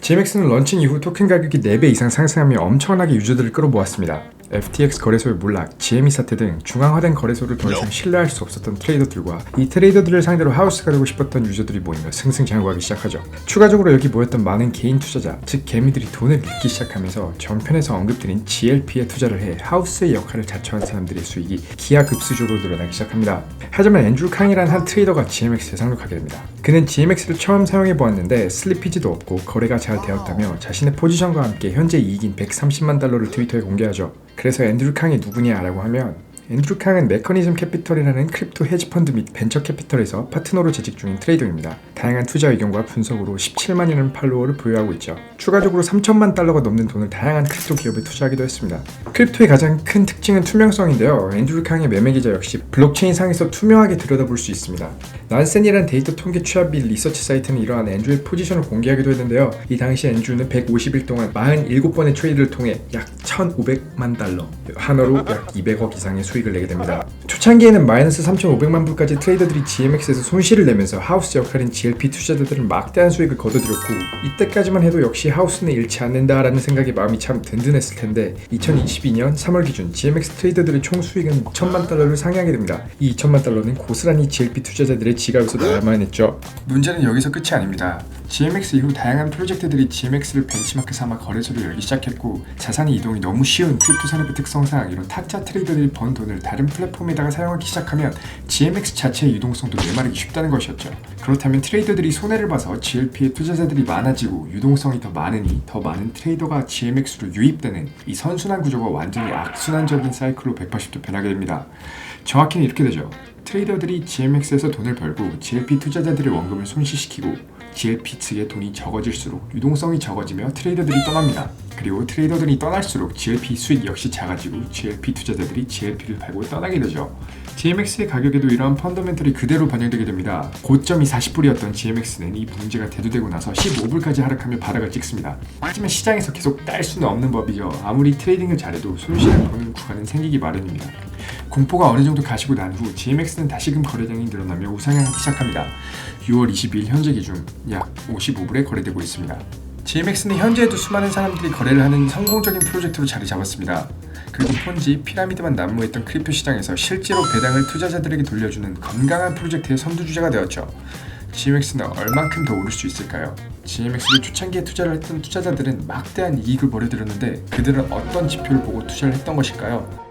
GMX는 런칭 이후 토큰 가격이 4배 이상 상승하며 엄청나게 유저들을 끌어모았습니다. FTX 거래소의 몰락, GME 사태 등 중앙화된 거래소를 더 이상 신뢰할 수 없었던 트레이더들과 이 트레이더들을 상대로 하우스가 되고 싶었던 유저들이 모이며 승승장구하기 시작하죠. 추가적으로 여기 모였던 많은 개인 투자자, 즉 개미들이 돈을 잃기 시작하면서 전편에서 언급드린 GLP에 투자를 해 하우스의 역할을 자처한 사람들의 수익이 기하급수적으로 늘어나기 시작합니다. 하지만 앤드루 캉이라는 한 트레이더가 GMX에 상륙하게 됩니다. 그는 GMX를 처음 사용해 보았는데 슬리피지도 없고 거래가 잘 되었다며 자신의 포지션과 함께 현재 이익인 130만 달러를 트위터에 공개하죠. 그래서 앤드루 캉이 누구냐라고 하면 앤드루 캉은 메커니즘 캐피털이라는 크립토 헤지펀드 및 벤처 캐피털에서 파트너로 재직 중인 트레이더입니다. 다양한 투자 의견과 분석으로 17만이라는 팔로워를 보유하고 있죠. 추가적으로 3천만 달러가 넘는 돈을 다양한 크립토 기업에 투자하기도 했습니다. 크립토의 가장 큰 특징은 투명성인데요. 앤드루 캉의 매매 기자 역시 블록체인 상에서 투명하게 들여다볼 수 있습니다. 난센이라는 데이터 통계 취합 및 리서치 사이트는 이러한 앤드루의 포지션을 공개하기도 했는데요. 이 당시 앤드루는 150일 동안 47번의 트레이드를 통해 약 1,500만 달러, 한화로 약 200억 이상의 수익 을 내게 됩니다. 초창기에는 마이너스 3,500만 불까지 트레이더들이 GMX에서 손실을 내면서 하우스 역할인 GLP 투자자들은 막대한 수익을 거둬들였고 이때까지만 해도 역시 하우스는 잃지 않는다라는 생각에 마음이 참 든든했을 텐데 2022년 3월 기준 GMX 트레이더들의 총 수익은 2천만 달러를 상회하게 됩니다. 이 2천만 달러는 고스란히 GLP 투자자들의 지갑에서 나야만 했죠. 문제는 여기서 끝이 아닙니다. GMX 이후 다양한 프로젝트들이 GMX를 벤치마크 삼아 거래소를 열기 시작했고 자산의 이동이 너무 쉬운 크립토 산업의 특성상 이런 타짜 트레이더들이 번 돈을 다른 플랫폼에다가 사용하기 시작하면 GMX 자체의 유동성도 메마르기 쉽다는 것이었죠. 그렇다면 트레이더들이 손해를 봐서 GLP의 투자자들이 많아지고 유동성이 더 많으니 더 많은 트레이더가 GMX로 유입되는 이 선순환 구조가 완전히 악순환적인 사이클로 180도 변하게 됩니다. 정확히는 이렇게 되죠. 트레이더들이 GMX에서 돈을 벌고 GLP 투자자들의 원금을 손실시키고 GLP 측의 돈이 적어질수록 유동성이 적어지며 트레이더들이 떠납니다. 그리고 트레이더들이 떠날수록 GLP 수익 역시 작아지고 GLP 투자자들이 GLP를 팔고 떠나게 되죠. GMX의 가격에도 이러한 펀더멘털이 그대로 반영되게 됩니다. 고점이 40불이었던 GMX는 이 문제가 대두되고 나서 15불까지 하락하며 바닥을 찍습니다. 하지만 시장에서 계속 딸 수는 없는 법이죠. 아무리 트레이딩을 잘해도 손실을 보는 구간은 생기기 마련입니다. 공포가 어느 정도 가시고 난 후 GMX는 다시금 거래량이 늘어나며 우상향하기 시작합니다. 6월 20일 현재 기준 약 55불에 거래되고 있습니다. GMX는 현재에도 수많은 사람들이 거래를 하는 성공적인 프로젝트로 자리 잡았습니다. 그리고 폰지, 피라미드만 난무했던 크립토 시장에서 실제로 배당을 투자자들에게 돌려주는 건강한 프로젝트의 선두주자가 되었죠. GMX는 얼만큼 더 오를 수 있을까요? GMX를 초창기에 투자를 했던 투자자들은 막대한 이익을 벌여들였는데 그들은 어떤 지표를 보고 투자를 했던 것일까요?